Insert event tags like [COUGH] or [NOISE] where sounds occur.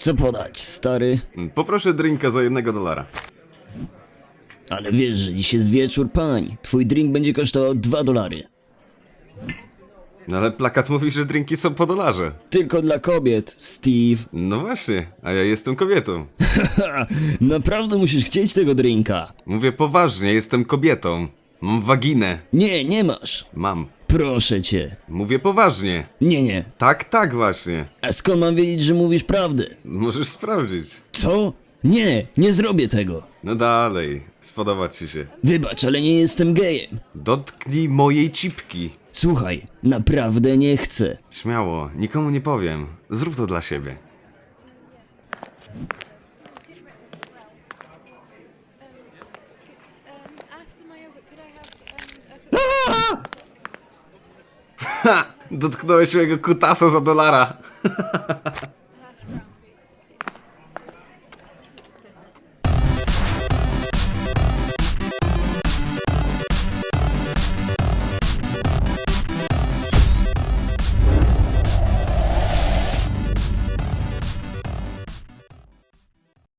Co podać, stary? Poproszę drinka za jednego dolara. Ale wiesz, że dziś jest wieczór pań. Twój drink będzie kosztował 2 dolary. No ale plakat mówi, że drinki są po dolarze. Tylko dla kobiet, Steve. [LAUGHS] No właśnie, a ja jestem kobietą. Naprawdę musisz chcieć tego drinka. Mówię poważnie, jestem kobietą. Mam waginę. Nie, nie masz. Mam. Proszę cię. Mówię poważnie. Nie, nie. Tak, tak właśnie. A skąd mam wiedzieć, że mówisz prawdę? Możesz sprawdzić. Co? Nie, nie zrobię tego. No dalej, spodoba ci się. Wybacz, ale nie jestem gejem. Dotknij mojej cipki. Słuchaj, naprawdę nie chcę. Śmiało, nikomu nie powiem. Zrób to dla siebie. Ha! [LAUGHS] Dotknąłeś mojego kutasa za dolara. [LAUGHS]